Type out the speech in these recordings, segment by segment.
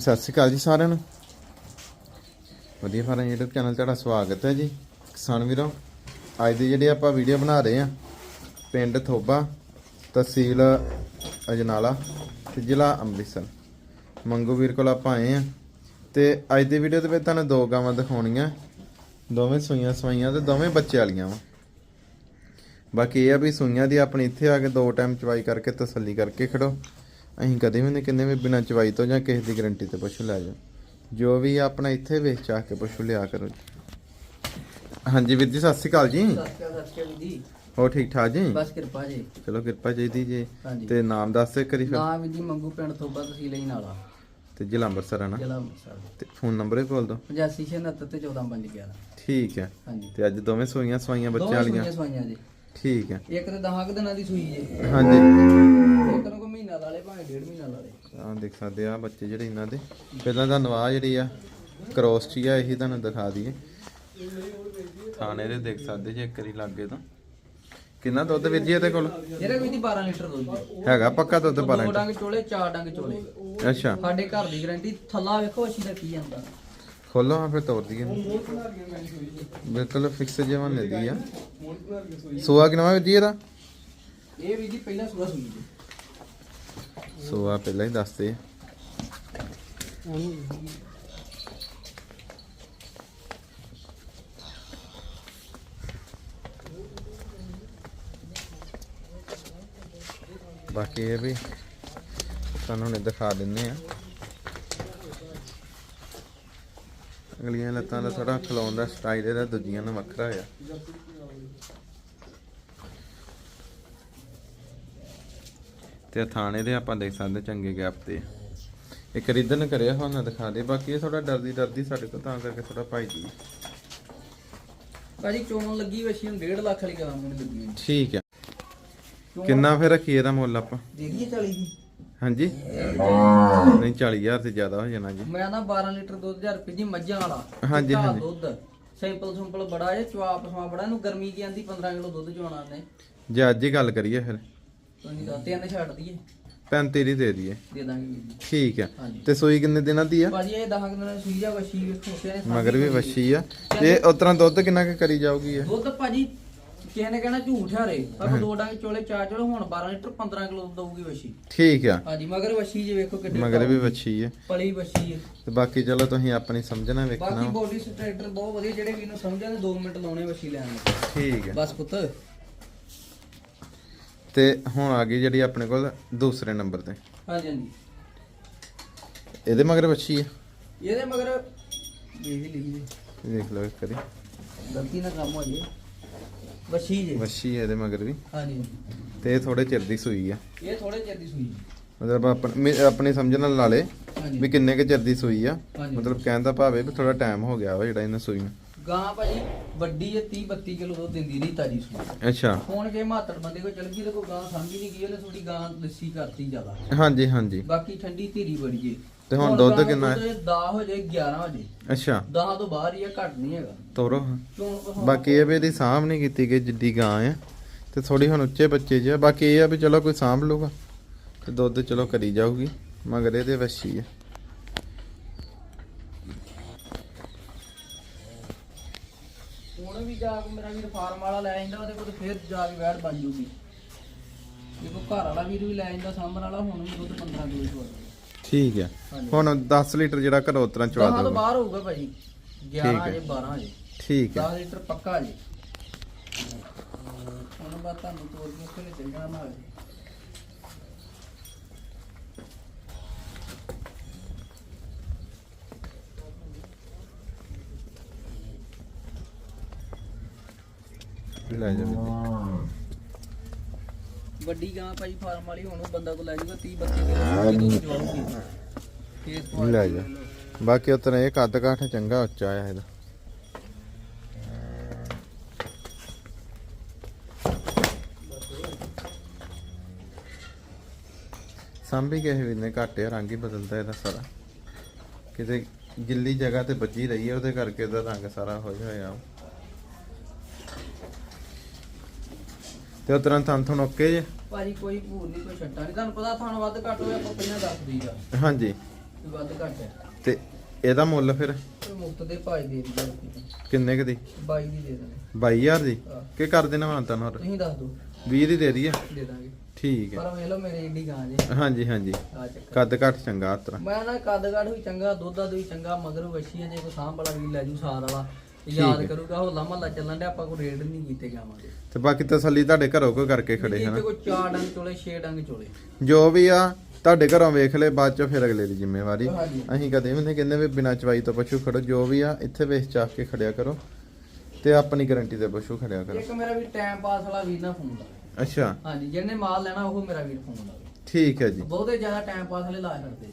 ਸਤਿ ਸ਼੍ਰੀ ਅਕਾਲ ਜੀ ਸਾਰਿਆਂ ਨੂੰ। ਵਧੀਆ ਫਾਰਮ YouTube ਚੈਨਲ ਤੁਹਾਡਾ ਸਵਾਗਤ ਹੈ ਜੀ। ਕਿਸਾਨ ਵੀਰੋ, ਅੱਜ ਦੀ ਜਿਹੜੀ ਆਪਾਂ ਵੀਡੀਓ ਬਣਾ ਰਹੇ ਆ ਪਿੰਡ ਥੋਬਾ, ਤਹਿਸੀਲ ਅਜਨਾਲਾ ਤੇ ਜ਼ਿਲ੍ਹਾ ਅੰਮ੍ਰਿਤਸਰ। ਮੰਗੂ ਵੀਰ ਕੋਲ ਆਪਾਂ ਆਏ ਆ ਤੇ ਅੱਜ ਦੀ ਵੀਡੀਓ ਦੇ ਵਿੱਚ ਤੁਹਾਨੂੰ ਦੋ ਗਾਵਾਂ ਦਿਖਾਉਣੀਆਂ। ਦੋਵੇਂ ਸੂਈਆਂ ਸਵਾਈਆਂ ਤੇ ਦੋਵੇਂ ਬੱਚੇ ਵਾਲੀਆਂ ਵਾ। ਬਾਕੀ ਇਹ ਆ ਵੀ ਸੂਈਆਂ ਦੀ ਆਪਣੀ ਇੱਥੇ ਆ ਕੇ ਦੋ ਟਾਈਮ ਚਵਾਈ ਕਰਕੇ ਤਸੱਲੀ ਕਰਕੇ ਖੜੋ। ਅਸੀਂ ਕਦੇ ਵੀ ਨਹੀਂ ਕਹਿੰਦੇ ਵੀ ਬਿਨਾਂ ਚਵਾਈ ਤੋਂ ਜਾਂ ਕਿਸੇ ਦੀ ਗਾਰੰਟੀ ਤੇ ਪਸ਼ੂ ਲੈ ਜਾਓ। ਜੋ ਵੀ ਆਪਣਾ ਇੱਥੇ ਵੇਚ ਚਾ ਕੇ ਪਸ਼ੂ ਲਿਆ ਕਰੋ। ਹਾਂਜੀ ਵੀਰ ਜੀ ਸਤਿ ਸ਼੍ਰੀ ਅਕਾਲ ਜੀ। ਸਤਿ ਸ਼੍ਰੀ ਅਕਾਲ ਸਤਿ ਸ਼੍ਰੀ ਅਕਾਲ ਜੀ। ਹੋ ਠੀਕ ਠਾਕ ਜੀ? ਬਸ ਕਿਰਪਾ ਜੀ। ਚਲੋ ਕਿਰਪਾ ਚਾਹੀਦੀ ਜੀ। ਹਾਂਜੀ। ਤੇ ਨਾਮ ਦੱਸ ਦੇ ਕਰੀ ਫਿਰ। ਨਾਮ ਜੀ ਮੰਗੂ ਪਿੰਡ ਤੋਂ ਬਾ ਤਹਿਸੀਲ ਹੀ ਨਾਲਾ ਤੇ ਜ਼ਿਲ੍ਹਾ ਅੰਮ੍ਰਿਤਸਰ ਹੈ ਨਾ? ਜ਼ਿਲ੍ਹਾ ਅੰਮ੍ਰਿਤਸਰ। ਤੇ ਫੋਨ ਨੰਬਰ ਵੀ ਬੋਲ ਦਿਓ। 8569 ਤੇ 1411 ਠੀਕ ਹੈ। ਹਾਂਜੀ। ਤੇ ਅੱਜ ਦੋਵੇਂ ਸੂਈਆਂ ਸਵਾਈਆਂ ਬੱਚਿਆਂ ਦੋਵੇਂ ਵਾਲੀਆਂ? ਸੂਈਆਂ ਸਵਾਈਆਂ ਜੀ। ਠੀਕ ਹੈ। ਇੱਕ ਤੇ 10 ਦਿਨਾਂ ਦੀ ਸੂਈ ਜੀ ਹਾਂਜੀ। ਇੱਕ ਨੂੰ ਕੋ ਮਹੀਨਾ ਲਾਲੇ ਭਾਵੇਂ ਡੇਢ ਮਹੀਨਾ ਲਾਲੇ ਆਹ ਦੇਖ ਸਕਦੇ ਆ ਬੱਚੇ ਜਿਹੜੇ ਇਹਨਾਂ ਦੇ। ਪਹਿਲਾਂ ਤਾਂ ਨਵਾਹ ਜਿਹੜੀ ਆ ਕ੍ਰੋਸ ਚ ਹੀ ਆ ਇਹੀ ਤੁਹਾਨੂੰ ਦਿਖਾ ਦਈਏ। ਥਾਣੇ ਦੇ ਦੇਖ ਸਕਦੇ ਜੇ ਇੱਕ ਵਾਰੀ ਲੱਗੇ ਤਾਂ। ਕਿੰਨਾ ਦੁੱਧ ਵੀਰ ਜੀ ਇਹਦੇ ਕੋਲ? ਜਿਹੜਾ ਕੋਈ ਦੀ 12 ਲੀਟਰ ਦੁੱਧ ਜੀ ਹੈਗਾ ਪੱਕਾ ਦੁੱਧ ਦੋ 12 ਡੰਗ ਚੋਲੇ ਚਾਰ ਡੰਗ ਚੋਲੇ। ਅੱਛਾ। ਸਾਡੇ ਘਰ ਦੀ ਗਾਰੰਟੀ ਥੱਲਾ ਵੇਖੋ ਅੱਛੀ ਦਾ ਕੀ ਜਾਂਦਾ ਖੋਲੋ ਹਾਂ ਫਿਰ ਤੋੜ ਦਈਏ ਬਿਲਕੁਲ ਫਿਕਸ ਜਿਹਾ ਦੀ ਆ ਸੋਆ ਕਿੰਨਾ ਵੀਰ ਜੀ ਇਹਦਾ? ਇਹ ਵੀ ਜੀ ਪਹਿਲਾ ਸੂਆ ਸੂਈ ਜੀ ਸੋਆ ਪਹਿਲਾਂ ਹੀ ਦੱਸਦੇ ਬਾਕੀ ਇਹ ਵੀ ਤੁਹਾਨੂੰ ਨੇ ਦਿਖਾ ਦਿੰਨੇ ਆ ਅਗਲੀਆਂ ਲੱਤਾਂ ਦਾ ਥੋੜਾ ਖਲਾਉਣ ਦਾ ਸਟਾਈਲ ਇਹਦਾ ਦੂਜੀਆਂ ਨਾਲ ਵੱਖਰਾ ਆ। ਤੇ ਥਾਣੇ ਦੇ ਆਪਾਂ ਦੇਖ ਸਕਦੇ ਚੰਗੇ ਗੈਪ ਤੇ। ਇਹ ਖਰੀਦਣ ਕਰਿਆ ਹੁਣ ਦਿਖਾ ਦੇ। ਬਾਕੀ ਇਹ ਥੋੜਾ ਡਰਦੀ ਡਰਦੀ ਸਾਡੇ ਕੋਲ ਤਾਂ ਕਰਕੇ ਥੋੜਾ ਭਾਈ ਜੀ। ਭਾਜੀ ਚੋਣ ਲੱਗੀ ਵਸ਼ੀ ਨੂੰ 1.5 ਲੱਖ ਵਾਲੀ ਗਾਂ ਮੈਨੂੰ ਲੱਗੀ। ਠੀਕ ਹੈ ਕਿੰਨਾ ਫਿਰ ਰੱਖੀਏ ਇਹਦਾ ਮੁੱਲ ਆਪਾਂ? ਦੇਖੀਏ 40 ਦੀ। ਹਾਂਜੀ? ਨਹੀਂ 40000 ਤੇ ਜ਼ਿਆਦਾ ਹੋ ਜਾਣਾ ਜੀ। ਮੈਂ ਨਾ 12 ਲੀਟਰ ਦੁੱਧ ਹਜ਼ਾਰ ਰੁਪਏ ਦੀ ਮੱਝਾਂ ਵਾਲਾ ਹਾਂਜੀ, ਚਿੱਟਾ ਹਾਂਜੀ। ਦੁੱਧ। ਸਿੰਪਲ ਸਿੰਪਲ ਬੜਾ ਜੇ ਚਵਾਪ ਸਮਾ ਬੜਾ ਇਹਨੂੰ ਗਰਮੀ ਕੀ ਆਂਦੀ 15 ਕਿਲੋ ਦੁੱਧ ਚੋਣਾ ਨੇ ਜੇ ਅੱਜ ਹੀ ਗੱਲ ਕਰੀਏ ਫਿਰ। ਤੁਸੀਂ ਦਾ ਤਿੰਨ ਛੱਡ ਦਈਏ। 35 ਦੀ ਦੇ ਦਈਏ। ਦੇ ਦਾਂਗੇ ਵੀਰ ਜੀ। ਠੀਕ ਹੈ ਹਾਂਜੀ। ਤੇ ਸੂਈ ਕਿੰਨੇ ਦਿਨਾਂ ਦੀ ਆ? ਭਾਜੀ ਇਹ 10 ਦਿਨਾਂ ਦੀ ਸੂਈ ਜਾ ਵਸ਼ੀ ਵੇਖੋ ਸਿਆਣੇ ਮਗਰ ਵੀ ਵੱਛੀ ਆ। ਤੇ ਉਤਰਾ ਦੁੱਧ ਕਿੰਨਾ ਕੁ ਕਰੀ ਜਾਊਗੀ ਇਹ? ਦੁੱਧ ਭਾਜੀ ਕਿਸੇ ਨੇ ਕਹਿਣਾ ਝੂਠ ਆ ਰੇ ਪਰ ਦੋ ਡੰਗ ਚੋਲੇ ਚਾਰ ਚੋਲੇ ਹੁਣ 12 ਲੀਟਰ 15 ਕਿਲੋ ਦਊਗੀ ਵਸ਼ੀ ਠੀਕ ਆ। ਹਾਂਜੀ ਮਗਰ ਵਸ਼ੀ ਜੇ ਵੇਖੋ ਕਿੱਡੇ ਮਗਰ ਵੀ ਵੱਛੀ ਹੈ ਪਲੀ ਵਸ਼ੀ ਹੈ ਤੇ ਬਾਕੀ ਚਲੋ ਤੁਸੀਂ ਆਪਣੀ ਸਮਝਣਾ ਵੇਖਣਾ। ਬਾਕੀ ਬੋਡੀ ਸਟ੍ਰੈਕਟਰ ਬਹੁਤ ਵਧੀਆ ਜਿਹੜੇ ਵੀ ਨੂੰ ਸਮਝਣ 2 ਮਿੰਟ ਲਾਉਣੇ ਵਸ਼ੀ ਲੈਣ ਨੂੰ। ਠੀਕ ਹੈ ਬਸ ਪੁੱਤ। ਤੇ ਹੁਣ ਆ ਗਈ ਜਿਹੜੀ ਆਪਣੇ ਕੋਲ ਦੂਸਰੇ ਨੰਬਰ ਤੇ। ਹਾਂਜੀ ਹਾਂਜੀ। ਇਹਦੇ ਮਗਰ ਵੱਛੀ ਹੈ ਇਹਦੇ ਮਗਰ ਦੇਖ ਹੀ ਲਈ ਜੀ। ਦੇਖ ਲਓ ਇੱਕ ਵਾਰੀ। ਗਲਤੀ ਨਾਲ ਕੰਮ ਹੋ ਜੇ। ਵਸ਼ੀ ਜੇ। ਵੱਛੀ ਹੈ ਇਹਦੇ ਮਗਰ ਵੀ। ਹਾਂਜੀ ਤੇ ਇਹ ਥੋੜੇ ਚਿਰ ਦੀ ਸੂਈ ਆ। ਇਹ ਥੋੜੇ ਚਿਰ ਦੀ ਸੂਈ ਮਤਲਬ ਆਪਣੀ ਆਪਣੀ ਸਮਝ ਨਾਲ ਲਾ ਲੇ ਹਾਂਜੀ। ਵੀ ਕਿੰਨੇ ਕੁ ਚਿਰ ਦੀ ਸੂਈ ਆ। ਹਾਂਜੀ। ਮਤਲਬ ਕਹਿਣ ਦਾ ਭਾਵੇਂ ਵੀ ਥੋੜਾ ਟਾਈਮ ਹੋ ਗਿਆ ਵਾ ਜਿਹੜਾ ਇਹਨਾਂ ਸੂਈ ਨੂੰ। ਗਾਂ ਭਾਜੀ ਵੱਡੀ ਹੈ 30 32 ਕਿਲੋ ਦੁੱਧ ਦਿੰਦੀ ਰਹੀ ਤਾਜੀ ਸੂਈ। ਅੱਛਾ। ਹੁਣ ਜੇ ਮਾਤੜ ਬੰਦੇ ਕੋ ਚਲ ਗਈ ਤੇ ਕੋਈ ਗਾਂ ਸਮਝ ਹੀ ਨਹੀਂ ਗਈ ਉਹਨੇ ਥੋੜੀ ਗਾਂ ਲੱਸੀ ਕਰਤੀ ਜ਼ਿਆਦਾ। ਹਾਂਜੀ ਹਾਂਜੀ। ਬਾਕੀ ਠੰਡੀ ਧੀਰੀ ਬੜੀ ਜੇ। ਤੇ ਹੁਣ ਦੁੱਧ ਕਿੰਨਾ ਹੈ? 10 ਹੋ ਜਾਏ 11 ਹੋ ਜਾਏ। ਅੱਛਾ। 10 ਤੋਂ ਬਾਹਰ ਹੀ ਆ ਘੱਟ ਨਹੀਂ ਹੈਗਾ। ਤੋਰੋ। ਬਾਕੀ ਇਹ ਵੀ ਇਹਦੀ ਸਾਂਭ ਨਹੀਂ ਕੀਤੀ ਗਈ ਜਿੱਡੀ ਗਾਂ ਆ। ਤੇ ਥੋੜੀ ਹੁਣ ਉੱਚੇ ਬੱਚੇ ਜਿਹਾ ਬਾਕੀ ਇਹ ਆ ਵੀ ਚਲੋ ਕੋਈ ਸਾਂਭ ਲੂਗਾ ਤੇ ਦੁੱਧ ਚਲੋ ਕਰੀ ਜਾਊਗੀ। ਮਗਰ ਇਹਦੇ ਵੱਛੀ ਆ। ਹੁਣ ਵੀ ਜਾ ਕੇ ਮੇਰਾ ਵੀਰ ਫਾਰਮ ਵਾਲਾ ਲੈ ਜਾਂਦਾ ਉਹਦੇ ਕੋਲ ਫੇਰ ਜਾ ਕੇ ਵੈੜ ਬਣ ਜੂਗੀ। ਕੋਈ ਘਰ ਵਾਲਾ ਵੀਰ ਵੀ ਲੈ ਜਾਂਦਾ ਸਾਂਭਣ ਵਾਲਾ ਹੁਣ ਵੀ ਦੁੱਧ 15 ਕਿਲੋ ਚਵਾ ਠੀਕ ਹੈ। ਹੁਣ 10 ਲੀਟਰ ਜਿਹੜਾ ਘਰੋਂ ਉਤਰਾਂ ਚਵਾ ਦਊਗਾ। ਬਾਹਰ ਹੋਊਗਾ ਭਾਜੀ। 11 ਠੀਕ ਹੈ। ਜੇ 12 ਜੇ। ਠੀਕ ਹੈ। 10 ਲੀਟਰ ਪੱਕਾ ਜੀ। ਹੁਣ ਬਾਤ ਤੁਹਾਨੂੰ ਤੋੜ ਕੇ ਉੱਥੇ ਚੱਲ ਜਾਣਾ ਨਾਲ। ਲੈ ਜਾ। ਵੀਰ ਵੱਡੀ ਗਾਂ ਭਾਜੀ ਫਾਰਮ ਵਾਲੀ ਹੁਣ ਉਹ ਬੰਦਾ ਕੋ ਲੈ ਜਾਊਗਾ 30 32 ਕਿਲੋ ਦੁੱਧ ਚਵਾਉਗੀ ਫੇਰ ਜੀ। ਤੋਂ ਲੈ ਜਾ। ਬਾਕੀ ਉਤਰਾ ਇਹ ਕੱਦ ਕਾਠ ਚੰਗਾ ਉੱਚਾ ਆ ਇਹਦਾ। ਸਾਂਭੀ ਕਿਸੇ ਵੀ ਨੇ ਘਾਟੇ ਰੰਗ ਹੀ ਬਦਲਦਾ ਇਹਦਾ ਸਾਰਾ। ਕਿਤੇ ਗਿੱਲੀ ਜਗ੍ਹਾ ਤੇ ਬੱਜੀ ਰਹੀ ਹੈ ਉਹਦੇ ਕਰਕੇ ਇਹਦਾ ਰੰਗ ਸਾਰਾ ਹੋਇਆ ਹੋਇਆ। ਤੇ ਉਤਰਾਂ ਥਾਂ ਥਣ ਓਕੇ ਜੇ? ਭਾਜੀ ਕੋਈ ਭੂਰ ਨਹੀਂ ਕੋਈ ਛੱਟਾ ਨਹੀਂ। ਤੁਹਾਨੂੰ ਪਤਾ ਤੁਹਾਨੂੰ ਵੱਧ ਘੱਟ ਹੋਇਆ ਆਪਾਂ ਪਹਿਲਾਂ ਦੱਸ ਦਈਦਾ ਹਾਂਜੀ। ਵੀ ਵੱਧ ਘੱਟ ਹੈ। ਤੇ ਇਹਦਾ ਮੁੱਲ ਫਿਰ? ਮੁਫਤ ਦੇ ਭਾਈ ਦੇ ਦਿੰਦੇ ਕਿੰਨੇ ਕੁ ਦੀ? 22 ਦੀ ਦੇ ਦੇਣੇ 22000 ਦੀ। ਕੀ ਕਰ ਦੇਣਾ ਮੈਂ ਤੁਹਾਨੂੰ ਹੋਰ? ਤੁਸੀਂ ਦੱਸ ਦਿਓ। 20 ਦੀ ਦੇ ਦਈਏ? ਦੇ ਦਾਂਗੇ। ਠੀਕ ਹੈ। ਪਰ ਵੇਖ ਲਓ ਮੇਰੇ ਏਡੀ ਗਾਂ ਜੇ। ਹਾਂਜੀ ਹਾਂਜੀ। ਕੱਦ ਘੱਟ ਚੰਗਾ ਆਤਰਾ ਮੈਂ ਨਾ ਕਦਗੜ ਵੀ ਚੰਗਾ ਦੁੱਧਾ ਵੀ ਚੰਗਾ ਮਗਰ ਵਸ਼ੀ ਜੇ ਕੋਈ ਸਾਂਭ ਵਾਲਾ ਵੀ ਲੈ ਜੂ ਸਾਰ ਵਾਲਾ। ਯਾਦ। ਕਰੂਗਾ ਹੋਲਾ ਮਹੱਲਾ ਚੱਲਣ ਦੇ ਆਪਾਂ ਕੋਈ ਰੇਡ ਨਹੀਂ ਕੀਤੇ ਗਾਵਾਂਗੇ ਤੇ ਬਾਕੀ ਤਸੱਲੀ ਤੁਹਾਡੇ ਘਰੋਂ ਕੋਈ ਕਰਕੇ ਖੜੇ ਇੱਥੇ ਹਨਾ? ਕੋਈ ਚਾਰ ਡੰਗ ਚੋਲੇ ਛੇ ਡੰਗ ਚੋਲੇ। ਜੋ ਵੀ ਆ ਤੁਹਾਡੇ ਘਰੋਂ ਵੇਖ ਲੈ ਬਾਅਦ ਚ ਫਿਰ ਅਗਲੇ ਦੀ ਜ਼ਿੰਮੇਵਾਰੀ। ਹਾਂਜੀ। ਅਸੀਂ ਕਦੇ ਵੀ ਨਹੀਂ ਕਹਿੰਦੇ ਵੀ ਬਿਨਾਂ ਚਵਾਈ ਤੋਂ ਪਸ਼ੂ ਖੜੋ ਜੋ ਵੀ ਆ ਇੱਥੇ ਵੇਖ ਚਾਹ ਕੇ ਖੜਿਆ ਕਰੋ। ਤੇ ਆਪਣੀ ਗਾਰੰਟੀ ਤੇ ਪਸ਼ੂ ਖੜਿਆ ਕਰੋ। ਇੱਕ ਮੇਰਾ ਵੀ ਟਾਈਮ ਪਾਸ ਵਾਲਾ ਵੀਰ ਨਾ ਫੋਨ ਲਾਵੇ ਅੱਛਾ। ਹਾਂਜੀ ਜਿਹਨੇ ਮਾਲ ਲੈਣਾ ਉਹ ਮੇਰਾ ਵੀਰ ਫੋਨ ਲਾਵੇ ਠੀਕ ਹੈ ਜੀ। ਬਹੁਤੇ ਜ਼ਿਆਦਾ ਟਾਈਮ ਪਾਸ ਵਾਲੇ ਲਾ ਛੱਡਦੇ।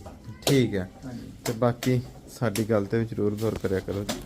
ਠੀਕ ਹੈ। ਹਾਂਜੀ। ਤੇ ਬਾਕੀ ਸਾਡੀ ਗੱਲ ਤੇ ਵੀ ਜ਼ਰੂਰ ਗੌਰ ਕਰਿਆ ਕਰੋ ਜੀ।